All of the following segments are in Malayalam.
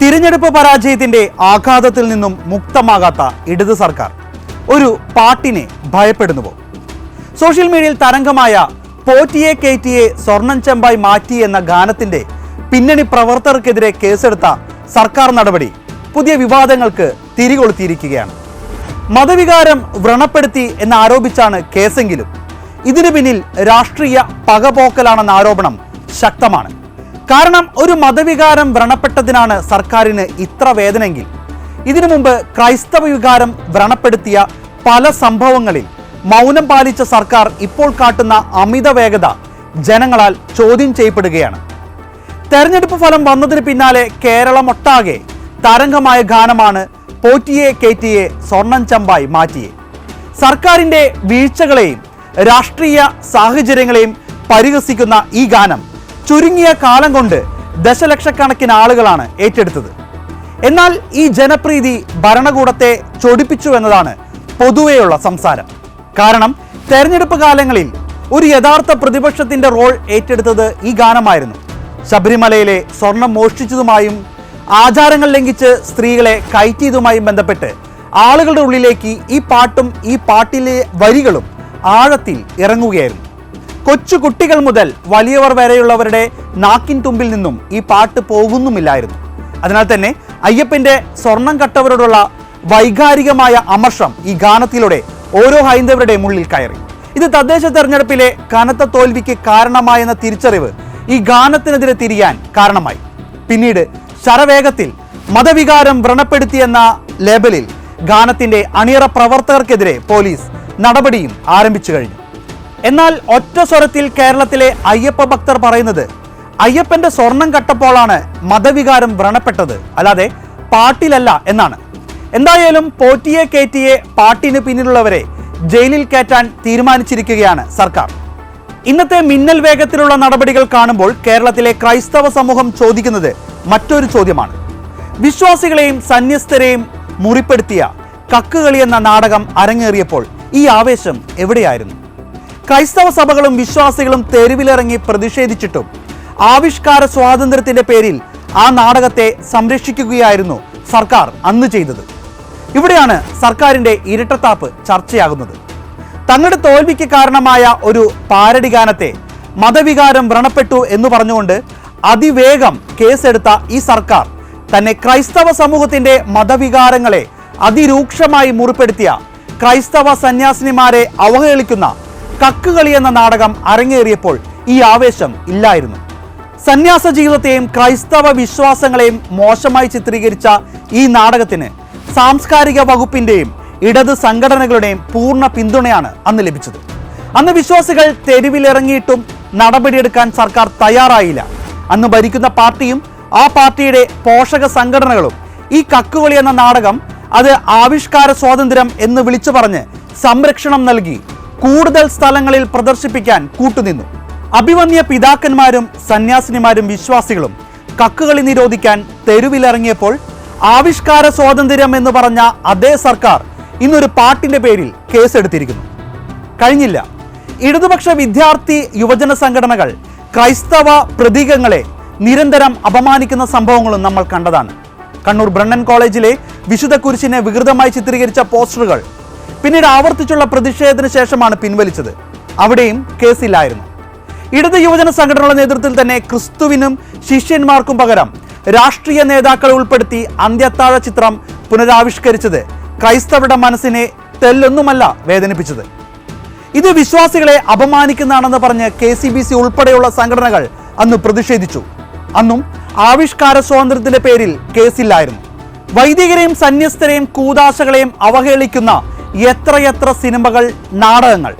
തിരഞ്ഞെടുപ്പ് പരാജയത്തിന്റെ ആഘാതത്തിൽ നിന്നും മുക്തമാകാത്ത ഇടതു സർക്കാർ ഒരു പാട്ടിനെ ഭയപ്പെടുന്നുവോ? സോഷ്യൽ മീഡിയയിൽ തരംഗമായ പോറ്റിയെ കയറ്റിയെ സ്വർണം ചെമ്പായി മാറ്റി എന്ന ഗാനത്തിന്റെ പിന്നണി പ്രവർത്തകർക്കെതിരെ കേസെടുത്ത സർക്കാർ നടപടി പുതിയ വിവാദങ്ങൾക്ക് തിരികൊളുത്തിയിരിക്കുകയാണ്. മതവികാരം വ്രണപ്പെടുത്തി എന്നാരോപിച്ചാണ് കേസെങ്കിലും. ഇതിനു പിന്നിൽ രാഷ്ട്രീയ പകപോക്കലാണെന്ന ആരോപണം ശക്തമാണ്. കാരണം ഒരു മതവികാരം വ്രണപ്പെട്ടതിനാണ് സർക്കാരിന് ഇത്ര വേദനെങ്കിൽ ഇതിനു മുമ്പ് ക്രൈസ്തവ വികാരം വ്രണപ്പെടുത്തിയ പല സംഭവങ്ങളിൽ മൗനം പാലിച്ച സർക്കാർ ഇപ്പോൾ കാട്ടുന്ന അമിത വേഗത ജനങ്ങളാൽ ചോദ്യം ചെയ്യപ്പെടുകയാണ്. തെരഞ്ഞെടുപ്പ് ഫലം വന്നതിന് പിന്നാലെ കേരളമൊട്ടാകെ തരംഗമായ ഗാനമാണ് പോറ്റിയെ കേറ്റിയെ സ്വർണം ചമ്പായി മാറ്റിയെ. സർക്കാരിന്റെ വീഴ്ചകളെയും രാഷ്ട്രീയ സാഹചര്യങ്ങളെയും പരിഹസിക്കുന്ന ഈ ഗാനം ചുരുങ്ങിയ കാലം കൊണ്ട് ദശലക്ഷക്കണക്കിന് ആളുകളാണ് ഏറ്റെടുത്തത്. എന്നാൽ ഈ ജനപ്രീതി ഭരണകൂടത്തെ ചൊടിപ്പിച്ചു എന്നതാണ് പൊതുവെയുള്ള സംസാരം. കാരണം തെരഞ്ഞെടുപ്പ് കാലങ്ങളിൽ ഒരു യഥാർത്ഥ പ്രതിപക്ഷത്തിന്റെ റോൾ ഏറ്റെടുത്തത് ഈ ഗാനമായിരുന്നു. ശബരിമലയിലെ സ്വർണം മോഷ്ടിച്ചതുമായും ആചാരങ്ങൾ ലംഘിച്ച് സ്ത്രീകളെ കയറ്റിയതുമായും ബന്ധപ്പെട്ട് ആളുകളുടെ ഉള്ളിലേക്ക് ഈ പാട്ടും ഈ പാട്ടിലെ വരികളും ആഴത്തിൽ ഇറങ്ങുകയായിരുന്നു. കൊച്ചു കുട്ടികൾ മുതൽ വലിയവർ വരെയുള്ളവരുടെ നാക്കിൻ തുമ്പിൽ നിന്നും ഈ പാട്ട് പോകുന്നുമില്ലായിരുന്നു. അതിനാൽ തന്നെ അയ്യപ്പന്റെ സ്വർണം കട്ടവരോടുള്ള വൈകാരികമായ അമർഷം ഈ ഗാനത്തിലൂടെ ഓരോ ഹൈന്ദവരുടെയും ഉള്ളിൽ കയറി. ഇത് തദ്ദേശ തെരഞ്ഞെടുപ്പിലെ കനത്ത തോൽവിക്ക് കാരണമായെന്ന തിരിച്ചറിവ് ഈ ഗാനത്തിനെതിരെ തിരിയാൻ കാരണമായി. പിന്നീട് ശരവേഗത്തിൽ മതവികാരം വ്രണപ്പെടുത്തിയെന്ന ലേബലിൽ ഗാനത്തിന്റെ അണിയറ പ്രവർത്തകർക്കെതിരെ പോലീസ് നടപടിയും ആരംഭിച്ചു കഴിഞ്ഞു. എന്നാൽ ഒറ്റ സ്വരത്തിൽ കേരളത്തിലെ അയ്യപ്പ ഭക്തർ പറയുന്നത് അയ്യപ്പന്റെ സ്വർണം കട്ടപ്പോളാണ് മതവികാരം വ്രണപ്പെട്ടത്. അല്ലാതെ പാട്ടിലല്ല എന്നാണ്. എന്തായാലും പോറ്റിയെ കയറ്റിയെ പാട്ടിന് പിന്നിലുള്ളവരെ ജയിലിൽ കയറ്റാൻ തീരുമാനിച്ചിരിക്കുകയാണ് സർക്കാർ. ഇന്നത്തെ മിന്നൽ വേഗത്തിലുള്ള നടപടികൾ കാണുമ്പോൾ കേരളത്തിലെ ക്രൈസ്തവ സമൂഹം ചോദിക്കുന്നത് മറ്റൊരു ചോദ്യമാണ്. വിശ്വാസികളെയും സന്യസ്തരെയും മുറിപ്പെടുത്തിയ കക്കുകളി എന്ന നാടകം അരങ്ങേറിയപ്പോൾ ഈ ആവേശം എവിടെയായിരുന്നു? ക്രൈസ്തവ സഭകളും വിശ്വാസികളും തെരുവിലിറങ്ങി പ്രതിഷേധിച്ചിട്ടും ആവിഷ്കാര സ്വാതന്ത്ര്യത്തിന്റെ പേരിൽ ആ നാടകത്തെ സംരക്ഷിക്കുകയായിരുന്നു സർക്കാർ അന്ന് ചെയ്തത്. ഇവിടെയാണ് സർക്കാരിന്റെ ഇരട്ടത്താപ്പ് ചർച്ചയാകുന്നത്. തങ്ങളുടെ തോൽവിക്ക് കാരണമായ ഒരു പാരടി ഗാനത്തെ മതവികാരം വ്രണപ്പെട്ടു എന്ന് പറഞ്ഞുകൊണ്ട് അതിവേഗം കേസെടുത്ത ഈ സർക്കാർ തന്നെ ക്രൈസ്തവ സമൂഹത്തിന്റെ മതവികാരങ്ങളെ അതിരൂക്ഷമായി മുറിപ്പെടുത്തിയ ക്രൈസ്തവ സന്യാസിനിമാരെ അവഹേളിക്കുന്ന കക്കുകളി എന്ന നാടകം അരങ്ങേറിയപ്പോൾ ഈ ആവേശം ഇല്ലായിരുന്നു. സന്യാസ ജീവിതത്തെയും ക്രൈസ്തവ വിശ്വാസങ്ങളെയും മോശമായി ചിത്രീകരിച്ച ഈ നാടകത്തിന് സാംസ്കാരിക വകുപ്പിന്റെയും ഇടത് സംഘടനകളുടെയും പൂർണ പിന്തുണയാണ് അന്ന് ലഭിച്ചത്. അന്ന് വിശ്വാസികൾ തെരുവിലിറങ്ങിയിട്ടും നടപടിയെടുക്കാൻ സർക്കാർ തയ്യാറായില്ല. അന്ന് ഭരിക്കുന്ന പാർട്ടിയും ആ പാർട്ടിയുടെ പോഷക സംഘടനകളും ഈ കക്കുകളി എന്ന നാടകം അത് ആവിഷ്കാര സ്വാതന്ത്ര്യം എന്ന് വിളിച്ചു പറഞ്ഞ് സംരക്ഷണം നൽകി. കൂടുതൽ സ്ഥലങ്ങളിൽ പ്രദർശിപ്പിക്കാൻ കൂട്ടുനിന്നു. അഭിമന്യ പിതാക്കന്മാരും സന്യാസിനിമാരും വിശ്വാസികളും കക്കുകളി നിരോധിക്കാൻ തെരുവിലിറങ്ങിയപ്പോൾ ആവിഷ്കാര സ്വാതന്ത്ര്യം എന്ന് പറഞ്ഞ അതേ സർക്കാർ ഇന്നൊരു പാട്ടിന്റെ പേരിൽ കേസെടുത്തിരിക്കുന്നു. കഴിഞ്ഞില്ല. ഇടതുപക്ഷ വിദ്യാർത്ഥി യുവജന സംഘടനകൾ ക്രൈസ്തവ പ്രതീകങ്ങളെ നിരന്തരം അപമാനിക്കുന്ന സംഭവങ്ങളും നമ്മൾ കണ്ടതാണ്. കണ്ണൂർ ബ്രണ്ണൻ കോളേജിലെ വിശുദ്ധ കുരിശിനെ വികൃതമായി ചിത്രീകരിച്ച പോസ്റ്ററുകൾ പിന്നീട് ആവർത്തിച്ചുള്ള പ്രതിഷേധത്തിന് ശേഷമാണ് പിൻവലിച്ചത്. അവിടെയും കേസില്ലായിരുന്നു. ഇടത് യുവജന സംഘടനകളുടെ നേതൃത്വത്തിൽ തന്നെ ക്രിസ്തുവിനും ശിഷ്യന്മാർക്കും പകരം രാഷ്ട്രീയ നേതാക്കളെ ഉൾപ്പെടുത്തി അന്ത്യത്താഴ ചിത്രം പുനരാവിഷ്കരിച്ചത് ക്രൈസ്തവരുടെ മനസ്സിനെ തെല്ലൊന്നുമല്ല വേദനിപ്പിച്ചത്. ഇത് വിശ്വാസികളെ അപമാനിക്കുന്നതാണെന്ന് പറഞ്ഞ് കെ സി ബി സി ഉൾപ്പെടെയുള്ള സംഘടനകൾ അന്ന് പ്രതിഷേധിച്ചു. അന്നും ആവിഷ്കാര സ്വാതന്ത്ര്യത്തിന്റെ പേരിൽ കേസില്ലായിരുന്നു. വൈദികരെയും സന്യസ്തരെയും കൂതാശകളെയും അവഹേളിക്കുന്ന എത്രയെത്ര സിനിമകൾ നാടകങ്ങൾ.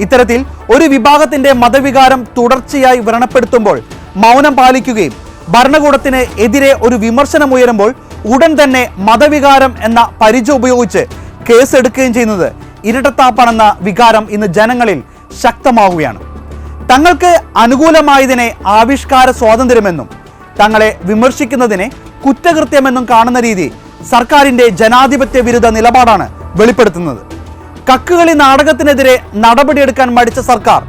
ഇത്തരത്തിൽ ഒരു വിഭാഗത്തിന്റെ മതവികാരം തുടർച്ചയായി വ്രണപ്പെടുത്തുമ്പോൾ മൗനം പാലിക്കുകയും ഭരണകൂടത്തിന് എതിരെ ഒരു വിമർശനം ഉയരുമ്പോൾ ഉടൻ തന്നെ മതവികാരം എന്ന പരിചയം ഉപയോഗിച്ച് കേസെടുക്കുകയും ചെയ്യുന്നത് ഇരട്ടത്താപ്പാണെന്ന വികാരം ഇന്ന് ജനങ്ങളിൽ ശക്തമാവുകയാണ്. തങ്ങൾക്ക് അനുകൂലമായതിനെ ആവിഷ്കാര സ്വാതന്ത്ര്യമെന്നും തങ്ങളെ വിമർശിക്കുന്നതിനെ കുറ്റകൃത്യമെന്നും കാണുന്ന രീതി സർക്കാരിന്റെ ജനാധിപത്യ വിരുദ്ധ നിലപാടാണ് വെളിപ്പെടുത്തുന്നത്. കക്കുകളി നാടകത്തിനെതിരെ നടപടിയെടുക്കാൻ മടിച്ച സർക്കാർ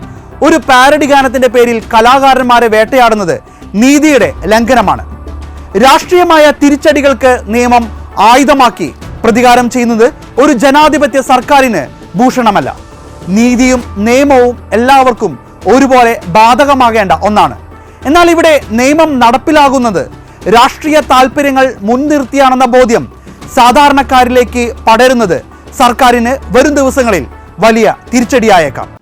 ഒരു പാരഡി ഗാനത്തിന്റെ പേരിൽ കലാകാരന്മാരെ വേട്ടയാടുന്നത് നീതിയുടെ ലംഘനമാണ്. രാഷ്ട്രീയമായ തിരിച്ചടികൾക്ക് നിയമം ആയുധമാക്കി പ്രതികാരം ചെയ്യുന്നത് ഒരു ജനാധിപത്യ സർക്കാരിന് ഭൂഷണമല്ല. നീതിയും നിയമവും എല്ലാവർക്കും ഒരുപോലെ ബാധകമാകേണ്ട ഒന്നാണ്. എന്നാൽ ഇവിടെ നിയമം നടപ്പിലാകുന്നത് രാഷ്ട്രീയ താല്പര്യങ്ങൾ മുൻനിർത്തിയാണെന്ന ബോധ്യം സാധാരണക്കാരിലേക്ക് പടരുന്നത് സർക്കാരിന് വരും ദിവസങ്ങളിൽ വലിയ തിരിച്ചടിയായേക്കാം.